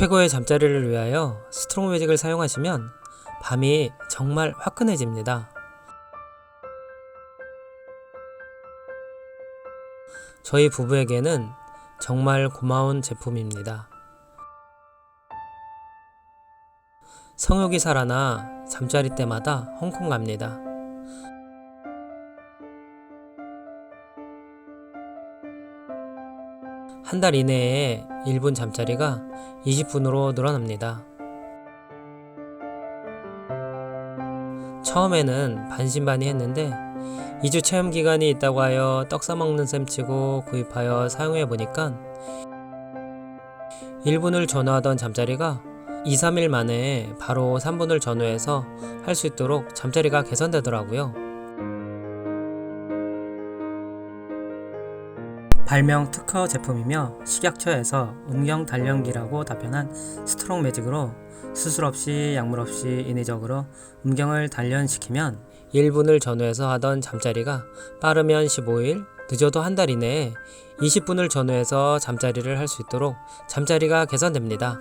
최고의 잠자리를 위하여 스트롱 매직을 사용하시면 밤이 정말 화끈해집니다. 저희 부부에게는 정말 고마운 제품입니다. 성욕이 살아나 잠자리 때마다 홍콩 갑니다. 한 달 이내에 1분 잠자리가 20분으로 늘어납니다. 처음에는 반신반의 했는데 2주 체험 기간이 있다고 하여 떡 싸먹는 셈 치고 구입하여 사용해 보니까 1분을 전후하던 잠자리가 2, 3일 만에 바로 3분을 전후해서 할 수 있도록 잠자리가 개선되더라고요. 발명 특허 제품이며 식약처에서 음경 단련기라고 답변한 스트롱 매직으로 수술 없이 약물 없이 인위적으로 음경을 단련시키면 1분을 전후해서 하던 잠자리가 빠르면 15일, 늦어도 한 달 이내에 20분을 전후해서 잠자리를 할 수 있도록 잠자리가 개선됩니다.